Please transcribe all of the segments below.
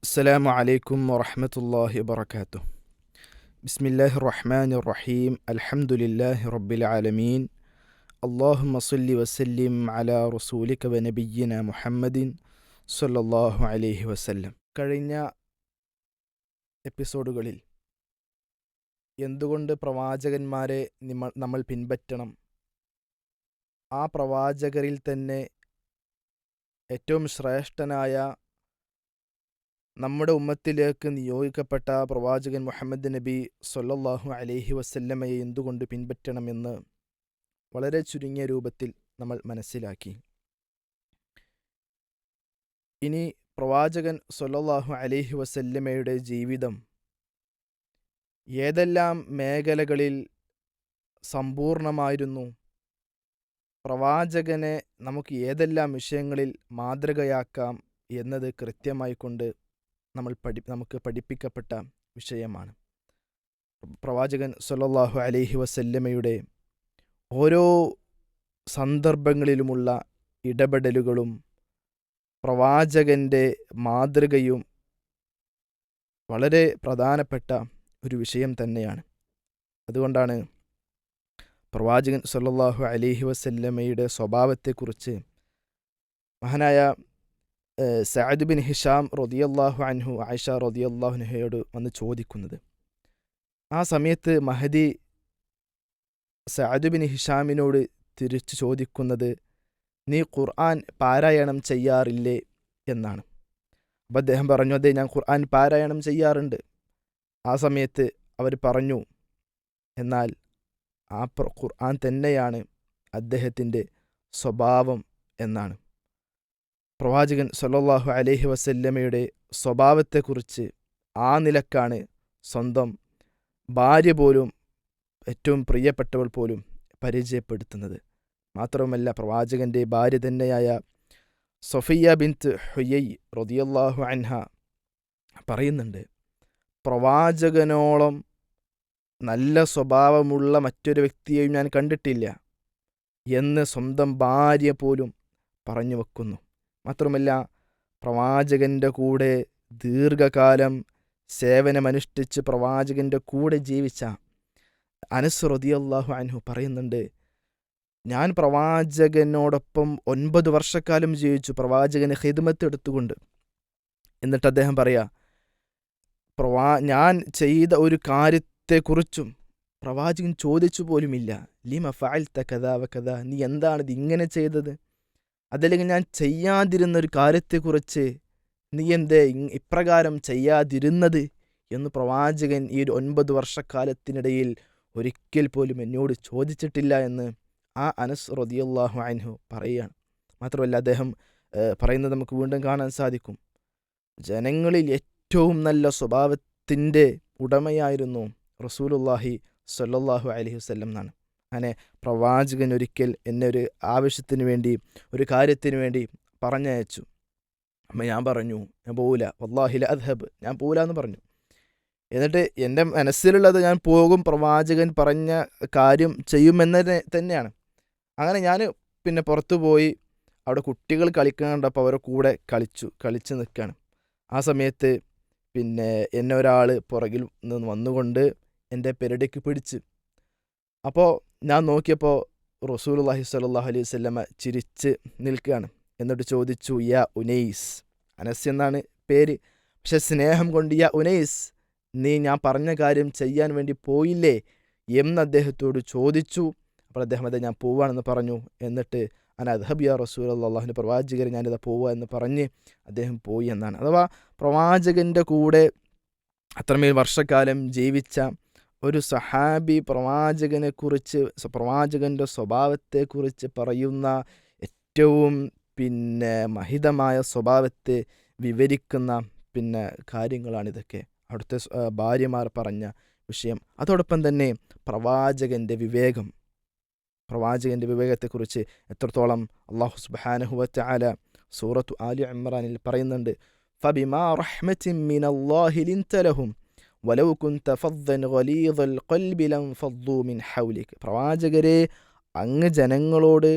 السلام عليكم ورحمة الله وبركاته بسم الله الرحمن الرحيم الحمد لله رب العالمين اللهم صل وسلم على رسولك ونبينا محمد صلى الله عليه وسلم കഴിഞ്ഞ എപ്പിസോഡുകളിൽ എന്തുകൊണ്ട് പ്രവാചകന്മാരെ നിമ- നമ്മൾ പിൻപറ്റണം ആ പ്രവാചകരിൽ തന്നെ ഏറ്റവും ശ്രേഷ്ഠനായ നമ്മുടെ ഉമ്മത്തിലേക്ക് നിയോഗിക്കപ്പെട്ട പ്രവാചകൻ മുഹമ്മദ് നബി സൊല്ലാഹു അലഹി വസല്ലമയെ എന്തുകൊണ്ട് പിൻപറ്റണമെന്ന് വളരെ ചുരുങ്ങിയ രൂപത്തിൽ നമ്മൾ മനസ്സിലാക്കി. ഇനി പ്രവാചകൻ സൊല്ലാഹു അലഹി വസല്ലമയുടെ ജീവിതം ഏതെല്ലാം മേഖലകളിൽ സമ്പൂർണമായിരുന്നു? പ്രവാചകനെ നമുക്ക് ഏതെല്ലാം വിഷയങ്ങളിൽ മാതൃകയാക്കാം എന്നത് കൃത്യമായി കൊണ്ട് നമ്മൾ പഠി നമുക്ക് പഠിപ്പിക്കപ്പെട്ട വിഷയമാണ്. പ്രവാചകൻ സൊല്ലാഹു അലൈഹി വസല്ലമയുടെ ഓരോ സന്ദർഭങ്ങളിലുമുള്ള ഇടപെടലുകളും പ്രവാചകന്റെ മാതൃകയും വളരെ പ്രധാനപ്പെട്ട ഒരു വിഷയം തന്നെയാണ്. അതുകൊണ്ടാണ് പ്രവാചകൻ സല്ലല്ലാഹു അലൈഹി വസല്ലമയുടെ സ്വഭാവത്തെക്കുറിച്ച് മഹാനായ സഅദ് ബിൻ ഹിഷാം റൊദിയല്ലാഹു അൻഹു ആയിഷ റൊദിയല്ലാഹുനഹയോട് വന്ന് ചോദിക്കുന്നത് ആ സമയത്ത് മഹദി സഅദ് ബിൻ ഹിഷാമിനോട് തിരിച്ചു ചോദിക്കുന്നത് നീ ഖുർആൻ പാരായണം ചെയ്യാറില്ലേ? എന്നാണ്. അപ്പം അദ്ദേഹം പറഞ്ഞു അതെ ഞാൻ ഖുർആൻ പാരായണം ചെയ്യാറുണ്ട്. ആ സമയത്ത് അവർ പറഞ്ഞു എന്നാൽ ആ ഖുർആൻ തന്നെയാണ് അദ്ദേഹത്തിന്റെ സ്വഭാവം എന്നാണ്. പ്രവാചകൻ സല്ലല്ലാഹു അലഹി വസല്ലമയുടെ സ്വഭാവത്തെക്കുറിച്ച് ആ നിലക്കാണ് സ്വന്തം ഭാര്യ പോലും ഏറ്റവും പ്രിയപ്പെട്ടവൾ പോലും പരിചയപ്പെടുത്തുന്നത്. മാത്രവുമല്ല പ്രവാചകന്റെ ഭാര്യ തന്നെയായ സൊഫിയ ബിൻത്ത് ഹുയൈ റൊദിയല്ലാഹു അൻഹ പറയുന്നുണ്ട് പ്രവാചകനോളം നല്ല സ്വഭാവമുള്ള മറ്റൊരു വ്യക്തിയെയും ഞാൻ കണ്ടിട്ടില്ല എന്ന് സ്വന്തം ഭാര്യ പോലും പറഞ്ഞു വെക്കുന്നു. മാത്രമല്ല പ്രവാചകന്റെ കൂടെ ദീർഘകാലം സേവനമനുഷ്ഠിച്ച് പ്രവാചകന്റെ കൂടെ ജീവിച്ച അനസ് അള്ളാഹു അൻഹു പറയുന്നുണ്ട് ഞാൻ പ്രവാചകനോടൊപ്പം ഒൻപത് വർഷക്കാലം ജീവിച്ചു പ്രവാചകന് ഹിദ്മത്ത് എടുത്തുകൊണ്ട്. എന്നിട്ട് അദ്ദേഹം പറയാ പ്രവാ ഞാൻ ചെയ്ത ഒരു കാര്യത്തെക്കുറിച്ചും പ്രവാചകൻ ചോദിച്ചു പോലുമില്ല. ലിമ ഫഅൽത കഥാ വ കഥ നീ എന്താണ് ഇങ്ങനെ ചെയ്തത്? അതല്ലെങ്കിൽ ഞാൻ ചെയ്യാതിരുന്ന ഒരു കാര്യത്തെക്കുറിച്ച് നീ എന്തേ ഇപ്രകാരം ചെയ്യാതിരുന്നത് എന്ന് പ്രവാചകൻ ഈ ഒരു ഒൻപത് വർഷക്കാലത്തിനിടയിൽ ഒരിക്കൽ പോലും എന്നോട് ചോദിച്ചിട്ടില്ല എന്ന് ആ അനസ് റതിയല്ലാഹു അൻഹു പറയുകയാണ്. മാത്രമല്ല അദ്ദേഹം പറയുന്നത് നമുക്ക് വീണ്ടും കാണാൻ സാധിക്കും. ജനങ്ങളിൽ ഏറ്റവും നല്ല സ്വഭാവത്തിന്റെ ഉടമയായിരുന്നു റസൂലുല്ലാഹി സല്ലാഹു അലഹി വസല്ലം എന്നാണ്. അങ്ങനെ പ്രവാചകൻ ഒരിക്കൽ എന്നെ ഒരു ആവശ്യത്തിന് വേണ്ടി ഒരു കാര്യത്തിന് വേണ്ടി പറഞ്ഞയച്ചു. അമ്മ ഞാൻ പറഞ്ഞു ഞാൻ പോവില്ല വല്ലാഹില അദ്ഹബ്. ഞാൻ പോവില്ല എന്ന് പറഞ്ഞു. എന്നിട്ട് എന്റെ മനസ്സിലുള്ളത് ഞാൻ പോകും പ്രവാചകൻ പറഞ്ഞ കാര്യം ചെയ്യുമെന്ന് തന്നെയാണ്. അങ്ങനെ ഞാൻ പിന്നെ പുറത്തു പോയി. അവിടെ കുട്ടികൾ കളിക്കാൻ കണ്ടപ്പോൾ അവരുടെ കൂടെ കളിച്ചു കളിച്ച് നിൽക്കുകയാണ്. ആ സമയത്ത് പിന്നെ എന്നെ ഒരാൾ പുറകിൽ നിന്ന് വന്നുകൊണ്ട് എന്റെ പെരടിക്ക് പിടിച്ച്. അപ്പോൾ ഞാൻ നോക്കിയപ്പോൾ റസൂലുള്ളാഹി സ്വല്ലല്ലാഹു അലൈഹി വസല്ലമ ചിരിച്ച് നിൽക്കുകയാണ്. എന്നിട്ട് ചോദിച്ചു യാ ഉനൈസ്. അനസ് എന്നാണ് പേര്. പക്ഷെ സ്നേഹം കൊണ്ട് യാ ഉനൈസ് നീ ഞാൻ പറഞ്ഞ കാര്യം ചെയ്യാൻ വേണ്ടി പോയില്ലേ? എന്ന് അദ്ദേഹത്തോട് ചോദിച്ചു. അപ്പോൾ അദ്ദേഹം അതെ ഞാൻ പോവാണെന്ന് പറഞ്ഞു. എന്നിട്ട് അന അദ്ഹബ് യാ റസൂൽ അള്ളാഹുവിന്റെ പ്രവാചകരെ ഞാനിത് പോവുക എന്ന് പറഞ്ഞ് അദ്ദേഹം പോയി എന്നാണ്. അഥവാ പ്രവാചകന്റെ കൂടെ അത്രമേൽ വർഷക്കാലം ജീവിച്ച ഒരു സഹാബി പ്രവാചകനെക്കുറിച്ച് പ്രവാചകന്റെ സ്വഭാവത്തെക്കുറിച്ച് പറയുന്ന ഏറ്റവും പിന്നെ മഹിതമായ സ്വഭാവത്തെ വിവരിക്കുന്ന പിന്നെ കാര്യങ്ങളാണിതൊക്കെ. അവിടുത്തെ ഭാര്യമാർ പറഞ്ഞ വിഷയം. അതോടൊപ്പം തന്നെ പ്രവാചകന്റെ വിവേകം. പ്രവാചകന്റെ വിവേകത്തെക്കുറിച്ച് എത്രത്തോളം അള്ളാഹു സുബാനഹുവറ്റ ആല സൂറത്തു ആലി ഇമ്രാനിൽ പറയുന്നുണ്ട് ഫബിമാ റഹ്മത്തിൻ മിനല്ലാഹി ലിൻത വലൗ കുന്ത ഫദ്ദൻ വലീദൽ കൊൽബിലം ഫദ്ദു മിൻ ഹൗലിക്ക് പ്രവാചകരെ അങ്ങ് ജനങ്ങളോട്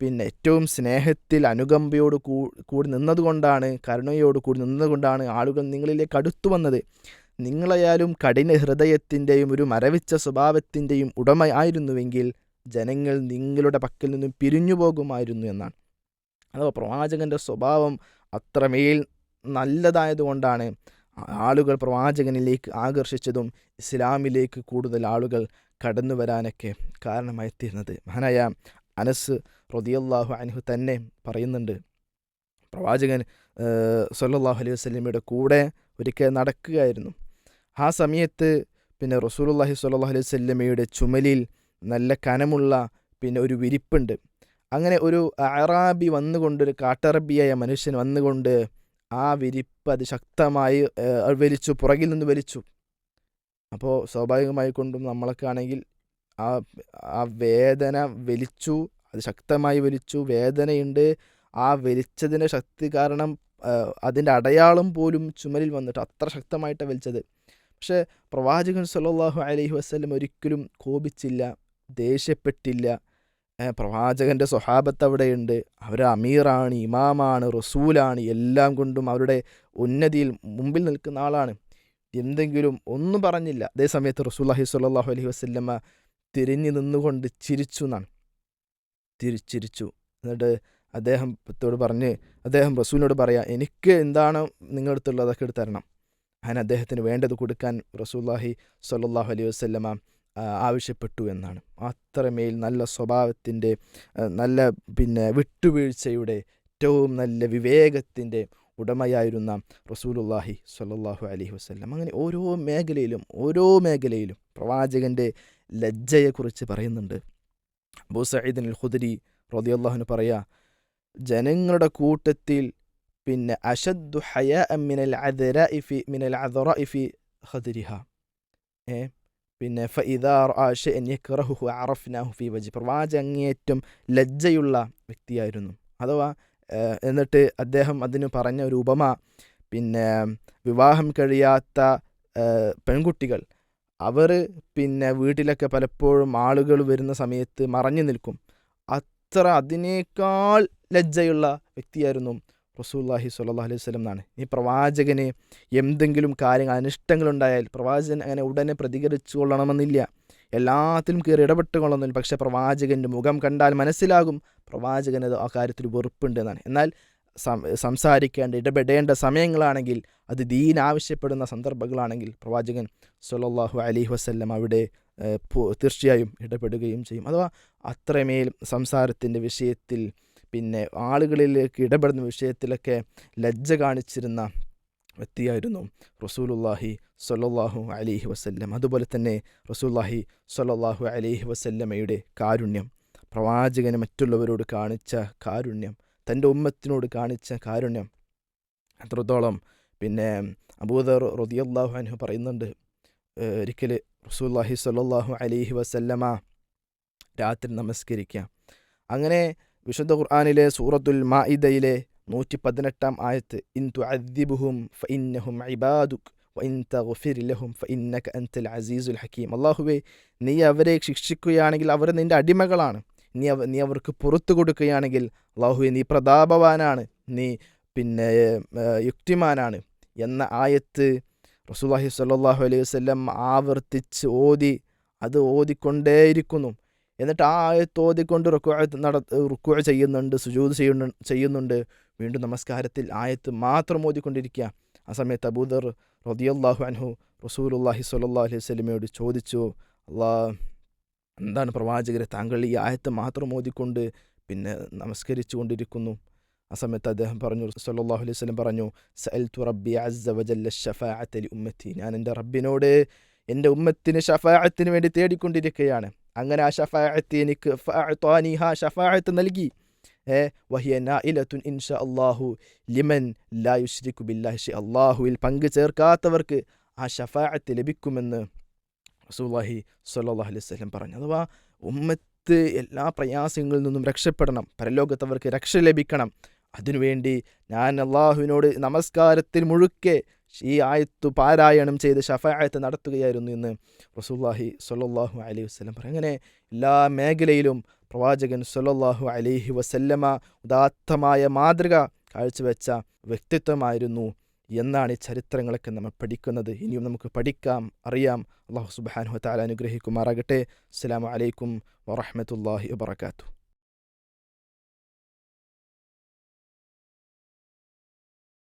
പിന്നെ ഏറ്റവും സ്നേഹത്തിൽ അനുകമ്പയോട് കൂടി നിന്നതുകൊണ്ടാണ് കരുണയോട് കൂടി നിന്നതുകൊണ്ടാണ് ആളുകൾ നിങ്ങളിലേക്ക് അടുത്തു വന്നത്. നിങ്ങളെയാലും കഠിന ഹൃദയത്തിന്റെയും ഒരു മരവിച്ച സ്വഭാവത്തിന്റെയും ഉടമ ആയിരുന്നുവെങ്കിൽ ജനങ്ങൾ നിങ്ങളുടെ പക്കൽ നിന്നും പിരിഞ്ഞു പോകുമായിരുന്നു എന്നാണ്. അഥവാ പ്രവാചകന്റെ സ്വഭാവം അത്രമേൽ നല്ലതായതുകൊണ്ടാണ് ആളുകൾ പ്രവാചകനിലേക്ക് ആകർഷിച്ചതും ഇസ്ലാമിലേക്ക് കൂടുതൽ ആളുകൾ കടന്നു വരാനൊക്കെ കാരണമായി തീർന്നത് മഹാനായ അനസ് റൊദിയല്ലാഹു അൻഹു തന്നെ പറയുന്നുണ്ട് പ്രവാചകൻ സല്ലാഹു അലൈഹി വസ്ലമിയുടെ കൂടെ ഒരിക്കൽ നടക്കുകയായിരുന്നു. ആ സമയത്ത് പിന്നെ റസൂലുള്ളാഹി സ്വല്ലല്ലാഹു അലൈഹി വല്ലമയുടെ ചുമലിൽ നല്ല കനമുള്ള പിന്നെ ഒരു വിരിപ്പുണ്ട്. അങ്ങനെ ഒരു അറാബി വന്നുകൊണ്ട് ഒരു കാട്ടറബിയായ മനുഷ്യൻ വന്നുകൊണ്ട് ആ വിരിപ്പ് അതിശക്തമായി ശക്തമായി വലിച്ചു പുറകിൽ നിന്ന് വലിച്ചു. അപ്പോൾ സ്വാഭാവികമായി കൊണ്ടും നമ്മളൊക്കെ ആണെങ്കിൽ ആ ആ വേദന വലിച്ചു അത് ശക്തമായി വലിച്ചു വേദനയുണ്ട്. ആ വലിച്ചതിന്റെ ശക്തി കാരണം അതിന്റെ അടയാളം പോലും ചുമലിൽ വന്നിട്ട് അത്ര ശക്തമായിട്ടാണ് വലിച്ചത്. പക്ഷേ പ്രവാചകൻ സല്ലല്ലാഹു അലൈഹി വസ്ലം ഒരിക്കലും കോപിച്ചില്ല ദേഷ്യപ്പെട്ടില്ല. പ്രവാചകന്റെ സ്വഹാബത്ത് അവിടെയുണ്ട്. അവർ അമീറാണ് ഇമാമാണ് റസൂലാണ് എല്ലാം കൊണ്ടും അവരുടെ ഉന്നതിയിൽ മുമ്പിൽ നിൽക്കുന്ന ആളാണ്. എന്തെങ്കിലും ഒന്നും പറഞ്ഞില്ല. അതേ സമയത്ത് റസൂല്ലാഹി സ്വല്ലല്ലാഹു അലൈഹി വസ്ല്ലമ്മ തിരിഞ്ഞു നിന്നുകൊണ്ട് ചിരിച്ചു എന്നാണ് തിരിച്ചിരിച്ചു എന്നിട്ട് അദ്ദേഹം അദ്ദേഹത്തോട് പറഞ്ഞ് അദ്ദേഹം റസൂലിനോട് പറയാം എനിക്ക് എന്താണ് നിങ്ങളുടെ അടുത്തുള്ളത് അതൊക്കെ എടുത്ത് തരണം. അങ്ങനെ അദ്ദേഹത്തിന് വേണ്ടത് കൊടുക്കാൻ റസൂല്ലാഹി സ്വല്ലല്ലാഹു അലൈഹി വസല്ലമ ആ, ആവശ്യപ്പെട്ടു എന്നാണ്. അത്രമേൽ നല്ല സ്വഭാവത്തിന്റെ നല്ല പിന്നെ വിട്ടുവീഴ്ചയുടെ ഏറ്റവും നല്ല വിവേകത്തിന്റെ ഉടമയായിരുന്ന റസൂലുല്ലാഹി സ്വല്ലല്ലാഹു അലൈഹി വസല്ലം. അങ്ങനെ ഓരോ മേഖലയിലും ഓരോ മേഖലയിലും പ്രവാചകന്റെ ലജ്ജയെക്കുറിച്ച് പറയുന്നുണ്ട്. അബൂ സഈദിൻ അൽ ഖുദരി റളിയല്ലാഹുവിന് പറയാ ജനങ്ങളുടെ കൂട്ടത്തിൽ പിന്നെ അഷദ്ദു ഹയ മിനൽ മിനൽ ഖദരിഹ. ഏ? പിന്നെ ഫൈദാർ യക്റഹുഹു അറഫ്നാഹു ഫി വജി പ്രവാചക അങ്ങേറ്റം ലജ്ജയുള്ള വ്യക്തിയായിരുന്നു. അഥവാ എന്നിട്ട് അദ്ദേഹം അതിന് പറഞ്ഞ ഒരു ഉപമ പിന്നെ വിവാഹം കഴിയാത്ത പെൺകുട്ടികൾ അവർ പിന്നെ വീട്ടിലൊക്കെ പലപ്പോഴും ആളുകൾ വരുന്ന സമയത്ത് മറഞ്ഞു നിൽക്കും. അത്ര അതിനേക്കാൾ ലജ്ജയുള്ള വ്യക്തിയായിരുന്നു റസൂല്ലാഹി സ്വല്ലല്ലാഹു അലൈഹി വസല്ലം എന്നാണ്. ഈ പ്രവാചകന് എന്തെങ്കിലും കാര്യങ്ങൾ അനിഷ്ടങ്ങളുണ്ടായാൽ പ്രവാചകൻ അങ്ങനെ ഉടനെ പ്രതികരിച്ചു കൊള്ളണമെന്നില്ല എല്ലാത്തിലും കയറി ഇടപെട്ട് കൊള്ളണമെന്നില്ല പക്ഷേ പ്രവാചകന്റെ മുഖം കണ്ടാൽ മനസ്സിലാകും പ്രവാചകനത് ആ കാര്യത്തിൽ വെറുപ്പുണ്ട് എന്നാണ്. എന്നാൽ സംസാരിക്കേണ്ട ഇടപെടേണ്ട സമയങ്ങളാണെങ്കിൽ അത് ദീൻ ആവശ്യപ്പെടുന്ന സന്ദർഭങ്ങളാണെങ്കിൽ പ്രവാചകൻ സ്വല്ലല്ലാഹു അലി വസ്ല്ലം അവിടെ തീർച്ചയായും ഇടപെടുകയും ചെയ്യും. അഥവാ അത്രമേൽ സംസാരത്തിന്റെ വിഷയത്തിൽ പിന്നെ ആളുകളിലേക്ക് ഇടപെടുന്ന വിഷയത്തിലൊക്കെ ലജ്ജ കാണിച്ചിരുന്ന വ്യക്തിയായിരുന്നു റസൂലുല്ലാഹി സൊല്ലാഹു അലിഹി വസല്ലം. അതുപോലെ തന്നെ റസൂല്ലാഹി സൊല്ലാഹു അലിഹി വസല്ലമയുടെ കാരുണ്യം. പ്രവാചകന് മറ്റുള്ളവരോട് കാണിച്ച കാരുണ്യം തന്റെ ഉമ്മത്തിനോട് കാണിച്ച കാരുണ്യം അത്രത്തോളം. പിന്നെ അബൂദർ റളിയല്ലാഹു അൻഹു പറയുന്നുണ്ട് ഒരിക്കൽ റസൂലുള്ളാഹി സൊല്ലാഹു അലിഹി വസല്ലമ രാത്രി നമസ്കരിക്കാം. അങ്ങനെ വിശുദ്ധ ഖുർആാനിലെ സൂറത്തുൽ മാഇദയിലെ നൂറ്റി പതിനെട്ടാം ആയത്ത് ഇൻ തുഅദ്ദിബുഹും ഫഇന്നഹും ഇബാദുക് വഇൻ തഗ്ഫിർ ലഹും ഫഇന്നക അൻതൽ അസീസുൽ ഹക്കീം. അല്ലാഹുവേ നീ അവരെ ശിക്ഷിക്കുകയാണെങ്കിൽ അവർ നിന്റെ അടിമകളാണ്. നീ അവ നീ അവർക്ക് പുറത്തു കൊടുക്കുകയാണെങ്കിൽ അള്ളാഹുവെ നീ പ്രതാപവാനാണ്. നീ പിന്നെ യുക്തിമാനാണ്. എന്ന ആയത്ത് റസൂലുള്ളാഹി സ്വല്ലല്ലാഹു അലൈഹി വസല്ലം ആവർത്തിച്ച് ഓതി അത് ഓതിക്കൊണ്ടേയിരിക്കുന്നു. എന്നിട്ട് ആ ആയത്തോതിക്കൊണ്ട് റുക്കുവ റുക്കു നട റുക്കു ചെയ്യുന്നുണ്ട് സുജൂത് ചെയ്യുന്നു ചെയ്യുന്നുണ്ട്. വീണ്ടും നമസ്കാരത്തിൽ ആയത്ത് മാത്രം ഓതിക്കൊണ്ടിരിക്കുക ആ സമയത്ത് അബൂദർ റദിയല്ലാഹു അൻഹു റസൂലുള്ളാഹി സ്വല്ലല്ലാഹു അലൈഹി വസല്ലമയോട് ചോദിച്ചു അള്ളാ എന്താണ് പ്രവാചകരെ താങ്കൾ ഈ ആയത്ത് മാത്രം ഓതിക്കൊണ്ട് പിന്നെ നമസ്കരിച്ചു കൊണ്ടിരിക്കുന്നു? ആ സമയത്ത് അദ്ദേഹം പറഞ്ഞു സല്ലാഹു അലൈഹി വസ്ലം പറഞ്ഞു റബ്ബി വജല്ല ഷഫാഅത്ത ലി ഉമ്മത്തി ഞാൻ എന്റെ റബ്ബിനോട് എന്റെ ഉമ്മത്തിന് ഷഫാഅത്തിന് വേണ്ടി തേടിക്കൊണ്ടിരിക്കുകയാണ് അങ്ങനെ ആ ഷഫായത്ത് എനിക്ക് ഫാഅത്താനി ഹാ ഷഫായത്ത് നൽകി ഏ വഹിയ നായിലത്തുൻ ഇൻഷ അല്ലാഹു ലിമൻ ലാ യുശ്രിക്കു ബില്ലാഹി ഷൈ അല്ലാഹുവിൽ പങ്കു ചേർക്കാത്തവർക്ക് ആ ഷഫായത്ത് ലഭിക്കുമെന്ന് റസൂലുള്ളാഹി സല്ലാഹു അലൈഹി വസല്ലം പറഞ്ഞു അഥവാ ഉമ്മത്ത് എല്ലാ പ്രയാസങ്ങളിൽ നിന്നും രക്ഷപ്പെടണം. പരലോകത്ത് അവർക്ക് രക്ഷ ലഭിക്കണം. അതിനുവേണ്ടി ഞാൻ അള്ളാഹുവിനോട് നമസ്കാരത്തിൽ മുഴുക്കെ ഈ ആയത്തു പാരായണം ചെയ്ത് ഷഫായത്ത് നടത്തുകയായിരുന്നു എന്ന് റസൂല്ലാഹി സൊല്ലാഹു അലൈഹി വസ്ലം പറയും. അങ്ങനെ എല്ലാ മേഖലയിലും പ്രവാചകൻ സൊല്ലാഹു അലൈഹി വസല്ലമ ഉദാത്തമായ മാതൃക കാഴ്ചവെച്ച വ്യക്തിത്വമായിരുന്നു എന്നാണ് ഈ ചരിത്രങ്ങളൊക്കെ നമ്മൾ പഠിക്കുന്നത്. ഇനിയും നമുക്ക് പഠിക്കാം അറിയാം. അള്ളാഹു സുബ്ഹാനഹു വതആല അനുഗ്രഹിക്കുമാറാകട്ടെ. അസ്സലാമു അലൈക്കും വറഹ്മത്തുള്ളാഹി വബറകാതുഹു.